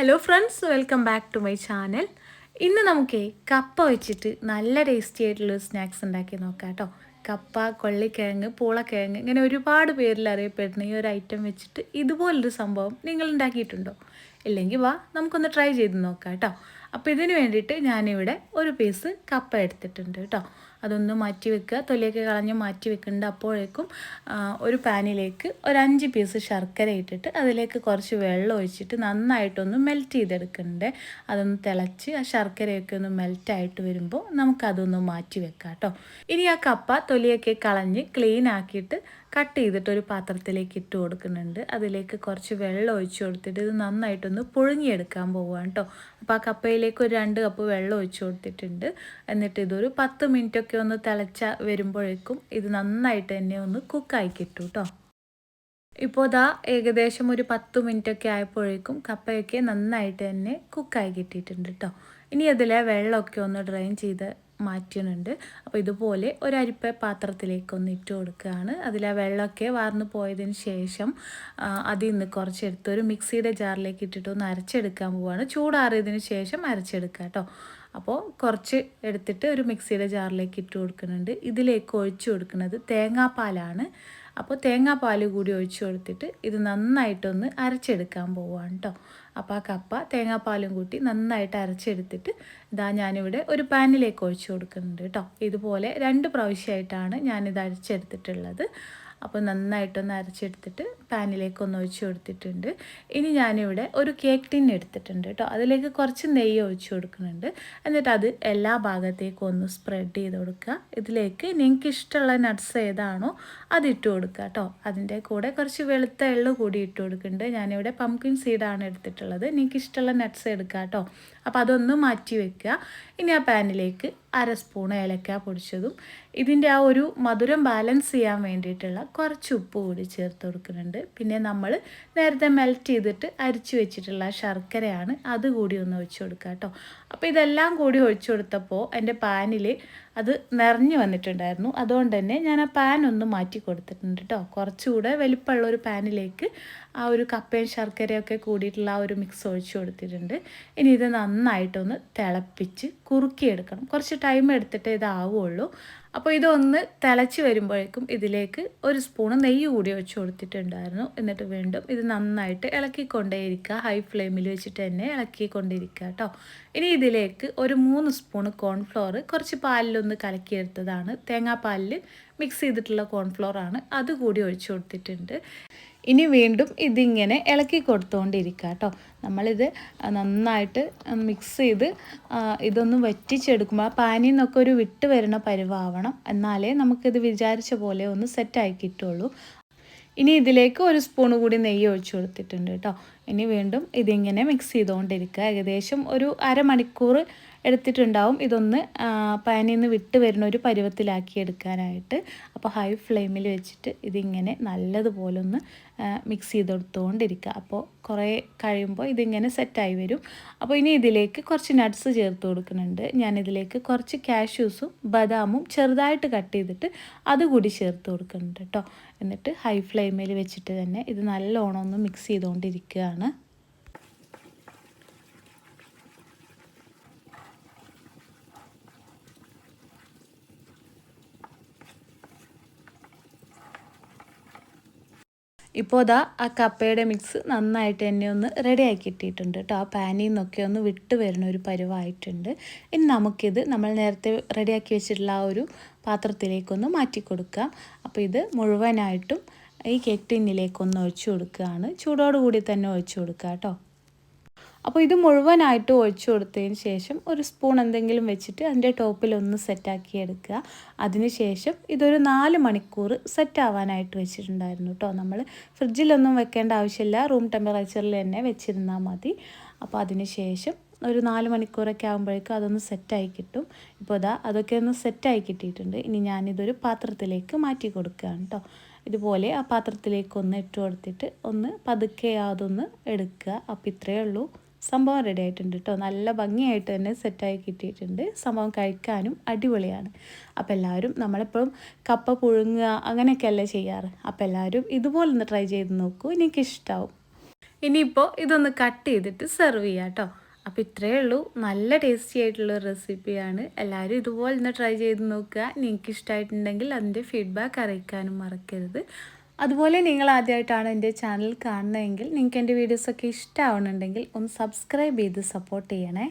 Hello friends welcome back to my channel ഇന്ന് നമുക്ക് കപ്പ വെച്ചിട്ട് നല്ല ടേസ്റ്റി ആയിട്ടുള്ള സ്നാക്സ് ഉണ്ടാക്കി നോക്കാം കേട്ടോ. കപ്പ കൊള്ളിക്കിഴങ്ങ് പൂളക്കിഴങ്ങ് ഇങ്ങനെ ഒരുപാട് പേരിൽ അറിയപ്പെടുന്ന ഈ ഒരു ഐറ്റം വെച്ചിട്ട് ഇതുപോലൊരു സംഭവം നിങ്ങൾ ഉണ്ടാക്കിയിട്ടുണ്ടോ? ഇല്ലെങ്കിൽ വാ നമുക്കൊന്ന് ട്രൈ ചെയ്ത് നോക്കാം കേട്ടോ. അപ്പോൾ ഇതിന് വേണ്ടിയിട്ട് ഞാനിവിടെ ഒരു പീസ് കപ്പ എടുത്തിട്ടുണ്ട് കേട്ടോ. അതൊന്ന് മാറ്റി വെക്കുക. തൊലിയൊക്കെ കളഞ്ഞ് മാറ്റി വെക്കുന്നുണ്ട് അപ്പോഴേക്കും ഒരു പാനിലേക്ക് ഒരു അഞ്ച് പീസ് ശർക്കര ഇട്ടിട്ട് അതിലേക്ക് കുറച്ച് വെള്ളം ഒഴിച്ചിട്ട് നന്നായിട്ടൊന്ന് മെൽറ്റ് ചെയ്തെടുക്കുന്നുണ്ട് അതൊന്ന് തിളച്ച് ആ ശർക്കരയൊക്കെ ഒന്ന് മെൽറ്റായിട്ട് വരുമ്പോൾ നമുക്കതൊന്ന് മാറ്റി വെക്കാം കേട്ടോ ഇനി ആ കപ്പ തൊലിയൊക്കെ കളഞ്ഞ് ക്ലീൻ ആക്കിയിട്ട് കട്ട് ചെയ്തിട്ട് ഒരു പാത്രത്തിലേക്ക് ഇട്ട് കൊടുക്കുന്നുണ്ട്. അതിലേക്ക് കുറച്ച് വെള്ളം ഒഴിച്ച് കൊടുത്തിട്ട് ഇത് നന്നായിട്ടൊന്ന് പുഴുങ്ങിയെടുക്കാൻ പോവുകയാണ് കേട്ടോ അപ്പോൾ ആ കപ്പയിലേക്ക് ഒരു രണ്ട് കപ്പ് വെള്ളം ഒഴിച്ച് കൊടുത്തിട്ടുണ്ട്. എന്നിട്ട് ഇതൊരു പത്ത് മിനിറ്റൊക്കെ ഒന്ന് തിളച്ച വരുമ്പോഴേക്കും ഇത് നന്നായിട്ട് തന്നെ ഒന്ന് കുക്കായി കിട്ടും കേട്ടോ ഇപ്പോൾ ഇതാ ഏകദേശം ഒരു പത്ത് മിനിറ്റൊക്കെ ആയപ്പോഴേക്കും കപ്പയൊക്കെ നന്നായിട്ട് തന്നെ കുക്കായി കിട്ടിയിട്ടുണ്ട് കേട്ടോ ഇനി അതിലെ വെള്ളമൊക്കെ ഒന്ന് ഡ്രെയിൻ ചെയ്ത് മാറ്റുന്നുണ്ട്. അപ്പോൾ ഇതുപോലെ ഒരു അരിപ്പ പാത്രത്തിലേക്ക് ഒന്ന് ഇട്ട് കൊടുക്കുകയാണ്. അതിൽ ആ വെള്ളമൊക്കെ വാർന്നു പോയതിന് ശേഷം അതിൽ നിന്ന് കുറച്ചെടുത്ത് ഒരു മിക്സിയുടെ ജാറിലേക്ക് ഇട്ടിട്ട് ഒന്ന് അരച്ചെടുക്കാൻ പോവുകയാണ് ചൂടാറിയതിന് ശേഷം അരച്ചെടുക്കുക കേട്ടോ അപ്പോൾ കുറച്ച് എടുത്തിട്ട് ഒരു മിക്സിയുടെ ജാറിലേക്ക് ഇട്ട് കൊടുക്കുന്നുണ്ട്. ഇതിലേക്ക് ഒഴിച്ചു കൊടുക്കുന്നത് തേങ്ങാപ്പാലാണ്. അപ്പോൾ തേങ്ങാപ്പാൽ കൂടി ഒഴിച്ചു കൊടുത്തിട്ട് ഇത് നന്നായിട്ടൊന്ന് അരച്ചെടുക്കാൻ പോവാണ് കേട്ടോ അപ്പോൾ ആ കപ്പ തേങ്ങാപ്പാലും കൂട്ടി നന്നായിട്ട് അരച്ചെടുത്തിട്ട് ഇതാ ഞാനിവിടെ ഒരു പാനിലേക്ക് ഒഴിച്ചു കൊടുക്കുന്നുണ്ട് കേട്ടോ ഇതുപോലെ രണ്ട് പ്രാവശ്യമായിട്ടാണ് ഞാനിത് അരച്ചെടുത്തിട്ടുള്ളത്. അപ്പോൾ നന്നായിട്ടൊന്ന് അരച്ചെടുത്തിട്ട് പാനിലേക്ക് ഒന്ന് ഒഴിച്ച് കൊടുത്തിട്ടുണ്ട്. ഇനി ഞാനിവിടെ ഒരു കേക്ക് ടിൻ എടുത്തിട്ടുണ്ട് കേട്ടോ. അതിലേക്ക് കുറച്ച് നെയ്യ് ഒഴിച്ച് കൊടുക്കുന്നുണ്ട്. എന്നിട്ട് അത് എല്ലാ ഭാഗത്തേക്കും ഒന്ന് സ്പ്രെഡ് ചെയ്ത് കൊടുക്കുക. ഇതിലേക്ക് നിങ്ങൾക്ക് ഇഷ്ടമുള്ള നട്ട്സ് ഏതാണോ അത് ഇട്ട് കൊടുക്കുക കേട്ടോ. അതിന്റെ കൂടെ കുറച്ച് വെളുത്ത എള്ള് കൂടി ഇട്ട് കൊടുക്കുന്നുണ്ട്. ഞാനിവിടെ പംകിൻ സീഡാണ് എടുത്തിട്ടുള്ളത്. നിങ്ങൾക്ക് ഇഷ്ടമുള്ള നട്ട്സ് എടുക്കുക കേട്ടോ. അപ്പോൾ അതൊന്ന് മാറ്റി വെക്കുക. ഇനി ആ പാനിലേക്ക് അര സ്പൂൺ ഏലക്ക പൊടിച്ചതും ഇതിന്റെ ആ ഒരു മധുരം ബാലൻസ് ചെയ്യാൻ വേണ്ടിയിട്ടുള്ള കുറച്ച് ഉപ്പ് കൂടി ചേർത്ത് കൊടുക്കുന്നുണ്ട്. പിന്നെ നമ്മൾ നേരത്തെ മെൽറ്റ് ചെയ്തിട്ട് അരിച്ചു വെച്ചിട്ടുള്ള ശർക്കരയാണ് അതുകൂടി ഒന്ന് ഒഴിച്ചു കൊടുക്കുക കേട്ടോ അപ്പോൾ ഇതെല്ലാം കൂടി ഒഴിച്ചു കൊടുത്തപ്പോൾ എന്റെ പാനിൽ അത് നിറഞ്ഞു വന്നിട്ടുണ്ടായിരുന്നു. അതുകൊണ്ട് തന്നെ ഞാൻ ആ പാൻ ഒന്ന് മാറ്റി കൊടുത്തിട്ടുണ്ട് കേട്ടോ കുറച്ചുകൂടെ വലിപ്പമുള്ള ഒരു പാനിലേക്ക് ആ ഒരു കപ്പയും ശർക്കരയൊക്കെ കൂടിയിട്ടുള്ള ആ ഒരു മിക്സ് ഒഴിച്ചു കൊടുത്തിട്ടുണ്ട്. ഇനി ഇത് നന്നായിട്ടൊന്ന് തിളപ്പിച്ച് കുറുക്കിയെടുക്കണം. കുറച്ച് ടൈം എടുത്തിട്ടേ ഇതാവുള്ളൂ. അപ്പോൾ ഇതൊന്ന് തിളച്ച് വരുമ്പോഴേക്കും ഇതിലേക്ക് ഒരു സ്പൂണ് നെയ്യ് കൂടി ഒഴിച്ചു കൊടുത്തിട്ടുണ്ടായിരുന്നു. എന്നിട്ട് വീണ്ടും ഇത് നന്നായിട്ട് ഇളക്കിക്കൊണ്ടേയിരിക്കുക. ഹൈ ഫ്ലെയിമിൽ വെച്ചിട്ട് തന്നെ ഇളക്കിക്കൊണ്ടിരിക്കുക കേട്ടോ ഇനി ഇതിലേക്ക് ഒരു മൂന്ന് സ്പൂണ് കോൺഫ്ലോർ കുറച്ച് പാലിലൊന്ന് കലക്കിയെടുത്തതാണ്. തേങ്ങാപ്പാലിൽ മിക്സ് ചെയ്തിട്ടുള്ള കോൺഫ്ലോർ ആണ്. അതുകൂടി ഒഴിച്ചു കൊടുത്തിട്ടുണ്ട്. ഇനി വീണ്ടും ഇതിങ്ങനെ ഇളക്കി കൊടുത്തുകൊണ്ടിരിക്കുക കേട്ടോ നമ്മളിത് നന്നായിട്ട് മിക്സ് ചെയ്ത് ഇതൊന്ന് വറ്റിച്ചെടുക്കുമ്പോൾ ആ പാനിൽ നിന്നൊക്കെ ഒരു വിട്ട് വരുന്ന പരിവാവണം. എന്നാലേ നമുക്കിത് വിചാരിച്ച പോലെ ഒന്ന് സെറ്റായി കിട്ടുള്ളൂ. ഇനി ഇതിലേക്ക് ഒരു സ്പൂൺ കൂടി നെയ്യ് ഒഴിച്ചു കൊടുത്തിട്ടുണ്ട് കേട്ടോ. ഇനി വീണ്ടും ഇതിങ്ങനെ മിക്സ് ചെയ്തുകൊണ്ടിരിക്കുക. ഏകദേശം ഒരു അരമണിക്കൂർ എടുത്തിട്ടുണ്ടാവും. ഇതൊന്ന് പാനിൽ നിന്ന് വിട്ട് വരുന്ന ഒരു പരുവത്തിലാക്കി എടുക്കാനായിട്ട്. അപ്പോൾ ഹൈ ഫ്ലെയിമിൽ വെച്ചിട്ട് ഇതിങ്ങനെ നല്ലതുപോലെ ഒന്ന് മിക്സ് ചെയ്ത് കൊടുത്തുകൊണ്ടിരിക്കുക അപ്പോൾ കുറേ കഴിയുമ്പോൾ ഇതിങ്ങനെ സെറ്റായി വരും. അപ്പോൾ ഇനി ഇതിലേക്ക് കുറച്ച് നട്ട്സ് ചേർത്ത് കൊടുക്കുന്നുണ്ട്. ഞാനിതിലേക്ക് കുറച്ച് കാഷ്യൂസും ബദാമും ചെറുതായിട്ട് കട്ട് ചെയ്തിട്ട് അതുകൂടി ചേർത്ത് കൊടുക്കുന്നുണ്ട് കേട്ടോ എന്നിട്ട് ഹൈ ഫ്ലെയിമിൽ വെച്ചിട്ട് തന്നെ ഇത് നല്ലോണം ഒന്ന് മിക്സ് ചെയ്തുകൊണ്ടിരിക്കുകയാണ് ഇപ്പോൾ ഇതാ ആ കപ്പയുടെ മിക്സ് നന്നായിട്ട് തന്നെ ഒന്ന് റെഡിയാക്കി ഇട്ടിട്ടുണ്ട് കേട്ടോ. ആ പാനിൽ നിന്നൊക്കെ ഒന്ന് വിട്ട് വരുന്ന ഒരു പരുവായിട്ടുണ്ട്. ഇനി നമുക്കിത് നമ്മൾ നേരത്തെ റെഡിയാക്കി വെച്ചിട്ടുള്ള ആ ഒരു പാത്രത്തിലേക്കൊന്ന് മാറ്റി കൊടുക്കാം. അപ്പോൾ ഇത് മുഴുവനായിട്ടും ഈ കേക്ക് ടിന്നിലേക്കൊന്ന് ഒഴിച്ചു കൊടുക്കുകയാണ്. ചൂടോടുകൂടി തന്നെ ഒഴിച്ചു കൊടുക്കുക കേട്ടോ. അപ്പോൾ ഇത് മുഴുവനായിട്ട് ഒഴിച്ചു കൊടുത്തതിന് ശേഷം ഒരു സ്പൂൺ എന്തെങ്കിലും വെച്ചിട്ട് അതിന്റെ ടോപ്പിൽ ഒന്ന് സെറ്റാക്കി എടുക്കുക. അതിനുശേഷം ഇതൊരു നാല് മണിക്കൂർ സെറ്റ് ആവാനായിട്ട് വെച്ചിട്ടുണ്ടായിരുന്നു കേട്ടോ നമ്മൾ ഫ്രിഡ്ജിലൊന്നും വെക്കേണ്ട ആവശ്യമില്ല. റൂം ടെമ്പറേച്ചറിൽ തന്നെ വെച്ചിരുന്നാൽ മതി. അപ്പോൾ അതിനുശേഷം ഒരു നാല് മണിക്കൂറൊക്കെ ആകുമ്പോഴേക്കും അതൊന്ന് സെറ്റായി കിട്ടും. ഇപ്പോൾ ഇതാ അതൊക്കെ ഒന്ന് സെറ്റായി കിട്ടിയിട്ടുണ്ട്. ഇനി ഞാനിതൊരു പാത്രത്തിലേക്ക് മാറ്റി കൊടുക്കുകയാണ് കേട്ടോ ഇതുപോലെ ആ പാത്രത്തിലേക്ക് ഒന്ന് ഇട്ട് കൊടുത്തിട്ട് ഒന്ന് പതുക്കെ അതൊന്ന് എടുക്കുക. അപ്പോൾ ഇത്രയേ ഉള്ളൂ. സംഭവം റെഡി ആയിട്ടുണ്ട് കേട്ടോ നല്ല ഭംഗിയായിട്ട് തന്നെ സെറ്റായി കിട്ടിയിട്ടുണ്ട്. സംഭവം കഴിക്കാനും അടിപൊളിയാണ്. അപ്പോൾ എല്ലാവരും നമ്മളെപ്പോഴും കപ്പ പുഴുങ്ങുക അങ്ങനെയൊക്കെയല്ലേ ചെയ്യാറ്. അപ്പോൾ എല്ലാവരും ഇതുപോലെ ഒന്ന് ട്രൈ ചെയ്ത് നോക്കൂ. എനിക്കിഷ്ടാവും ഇനിയിപ്പോൾ ഇതൊന്ന് കട്ട് ചെയ്തിട്ട് സെർവ് ചെയ്യാം കേട്ടോ അപ്പോൾ ഇത്രയേ ഉള്ളൂ. നല്ല ടേസ്റ്റി ആയിട്ടുള്ള റെസിപ്പിയാണ് എല്ലാവരും ഇതുപോലെ ഒന്ന് ട്രൈ ചെയ്ത് നോക്കുക. നിങ്ങൾക്ക് ഇഷ്ടമായിട്ടുണ്ടെങ്കിൽ അതിന്റെ ഫീഡ്ബാക്ക് അറിയിക്കാനും മറക്കരുത്. അതുപോലെ നിങ്ങൾ ആദ്യമായിട്ടാണ് എന്റെ ചാനൽ കാണുന്നതെങ്കിൽ നിങ്ങൾക്ക് എന്റെ വീഡിയോസൊക്കെ ഇഷ്ടമാവുന്നുണ്ടെങ്കിൽ ഒന്ന് സബ്സ്ക്രൈബ് ചെയ്ത് സപ്പോർട്ട് ചെയ്യണേ.